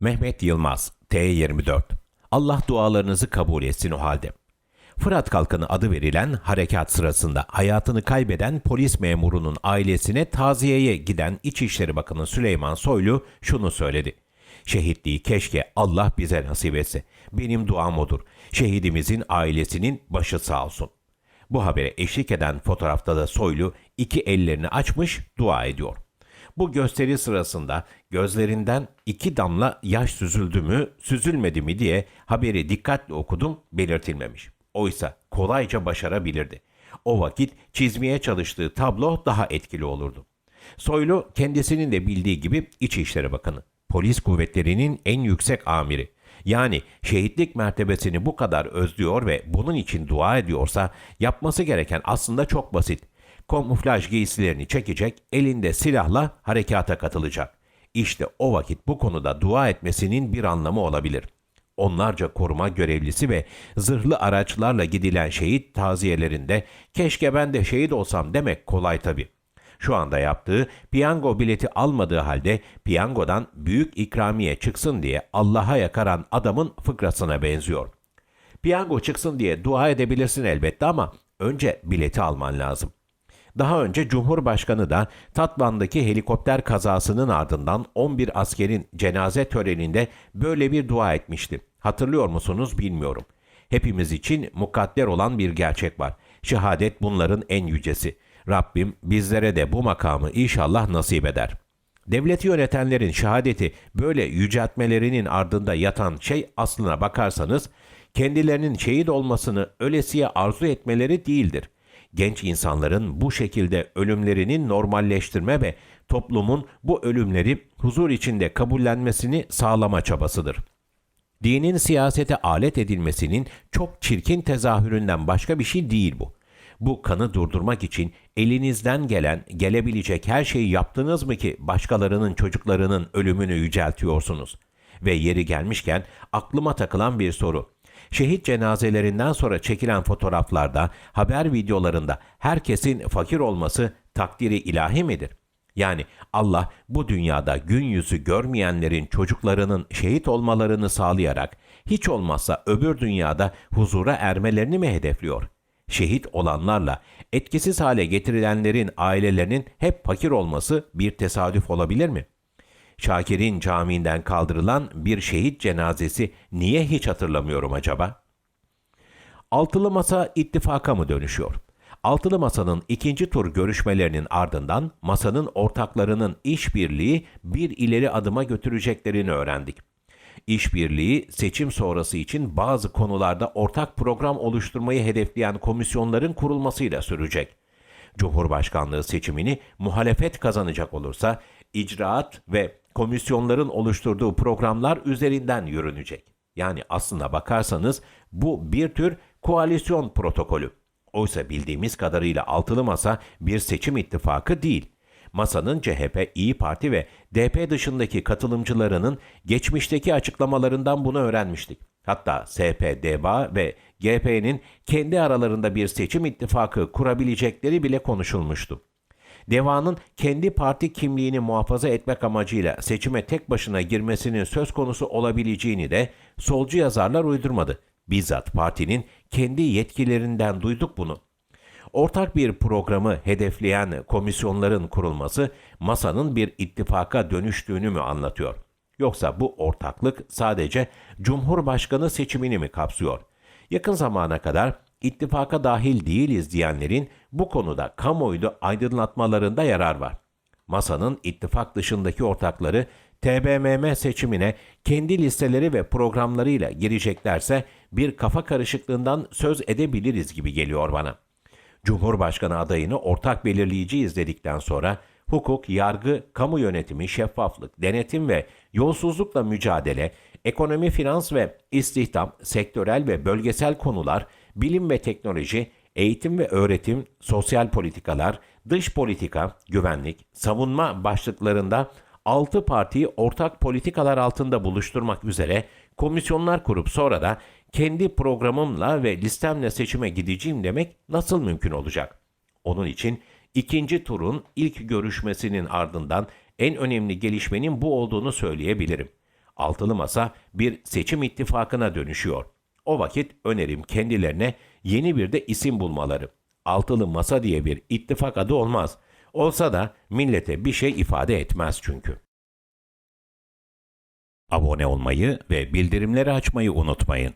Mehmet Yılmaz, T24. Allah dualarınızı kabul etsin o halde. Fırat Kalkanı adı verilen harekat sırasında hayatını kaybeden polis memurunun ailesine taziyeye giden İçişleri Bakanı Süleyman Soylu şunu söyledi. Şehitliği keşke Allah bize nasip etse. Benim duam odur. Şehidimizin ailesinin başı sağ olsun. Bu habere eşlik eden fotoğrafta da Soylu iki ellerini açmış dua ediyor. Bu gösteri sırasında gözlerinden iki damla yaş süzüldü mü, süzülmedi mi diye haberi dikkatle okudum belirtilmemiş. Oysa kolayca başarabilirdi. O vakit çizmeye çalıştığı tablo daha etkili olurdu. Soylu kendisinin de bildiği gibi İçişleri Bakanı, polis kuvvetlerinin en yüksek amiri. Yani şehitlik mertebesini bu kadar özlüyor ve bunun için dua ediyorsa yapması gereken aslında çok basit. Kamuflaj giysilerini çekecek, elinde silahla harekata katılacak. İşte o vakit bu konuda dua etmesinin bir anlamı olabilir. Onlarca koruma görevlisi ve zırhlı araçlarla gidilen şehit taziyelerinde keşke ben de şehit olsam demek kolay tabii. Şu anda yaptığı piyango bileti almadığı halde piyangodan büyük ikramiye çıksın diye Allah'a yakaran adamın fıkrasına benziyor. Piyango çıksın diye dua edebilirsin elbette ama önce bileti alman lazım. Daha önce Cumhurbaşkanı da Tatvan'daki helikopter kazasının ardından 11 askerin cenaze töreninde böyle bir dua etmişti. Hatırlıyor musunuz bilmiyorum. Hepimiz için mukadder olan bir gerçek var. Şehadet bunların en yücesi. Rabbim bizlere de bu makamı inşallah nasip eder. Devleti yönetenlerin şehadeti böyle yüceltmelerinin ardında yatan şey aslına bakarsanız kendilerinin şehit olmasını ölesiye arzu etmeleri değildir. Genç insanların bu şekilde ölümlerini normalleştirme ve toplumun bu ölümleri huzur içinde kabullenmesini sağlama çabasıdır. Dinin siyasete alet edilmesinin çok çirkin tezahüründen başka bir şey değil bu. Bu kanı durdurmak için elinizden gelen, gelebilecek her şeyi yaptınız mı ki başkalarının çocuklarının ölümünü yüceltiyorsunuz? Ve yeri gelmişken aklıma takılan bir soru. Şehit cenazelerinden sonra çekilen fotoğraflarda, haber videolarında herkesin fakir olması takdiri ilahi midir? Yani Allah bu dünyada gün yüzü görmeyenlerin çocuklarının şehit olmalarını sağlayarak hiç olmazsa öbür dünyada huzura ermelerini mi hedefliyor? Şehit olanlarla etkisiz hale getirilenlerin ailelerinin hep fakir olması bir tesadüf olabilir mi? Şakir'in camiinden kaldırılan bir şehit cenazesi niye hiç hatırlamıyorum acaba? Altılı Masa ittifaka mı dönüşüyor? Altılı Masa'nın ikinci tur görüşmelerinin ardından masanın ortaklarının işbirliği bir ileri adıma götüreceklerini öğrendik. İşbirliği seçim sonrası için bazı konularda ortak program oluşturmayı hedefleyen komisyonların kurulmasıyla sürecek. Cumhurbaşkanlığı seçimini muhalefet kazanacak olursa icraat ve komisyonların oluşturduğu programlar üzerinden yürünecek. Yani aslına bakarsanız bu bir tür koalisyon protokolü. Oysa bildiğimiz kadarıyla altılı masa bir seçim ittifakı değil. Masanın CHP, İyi Parti ve DP dışındaki katılımcılarının geçmişteki açıklamalarından bunu öğrenmiştik. Hatta SP, DBA ve GP'nin kendi aralarında bir seçim ittifakı kurabilecekleri bile konuşulmuştu. Deva'nın kendi parti kimliğini muhafaza etmek amacıyla seçime tek başına girmesinin söz konusu olabileceğini de solcu yazarlar uydurmadı. Bizzat partinin kendi yetkililerinden duyduk bunu. Ortak bir programı hedefleyen komisyonların kurulması masanın bir ittifaka dönüştüğünü mü anlatıyor? Yoksa bu ortaklık sadece Cumhurbaşkanı seçimini mi kapsıyor? Yakın zamana kadar ittifaka dahil değiliz diyenlerin bu konuda kamuoyu aydınlatmalarında yarar var. Masanın ittifak dışındaki ortakları TBMM seçimine kendi listeleri ve programlarıyla gireceklerse bir kafa karışıklığından söz edebiliriz gibi geliyor bana. Cumhurbaşkanı adayını ortak belirleyici izledikten sonra hukuk, yargı, kamu yönetimi, şeffaflık, denetim ve yolsuzlukla mücadele, ekonomi, finans ve istihdam, sektörel ve bölgesel konular, bilim ve teknoloji, eğitim ve öğretim, sosyal politikalar, dış politika, güvenlik, savunma başlıklarında 6 partiyi ortak politikalar altında buluşturmak üzere komisyonlar kurup sonra da kendi programımla ve listemle seçime gideceğim demek nasıl mümkün olacak? Onun için ikinci turun ilk görüşmesinin ardından en önemli gelişmenin bu olduğunu söyleyebilirim. Altılı Masa bir seçim ittifakına dönüşüyor. O vakit önerim kendilerine yeni bir de isim bulmaları. Altılı Masa diye bir ittifak adı olmaz. Olsa da millete bir şey ifade etmez çünkü. Abone olmayı ve bildirimleri açmayı unutmayın.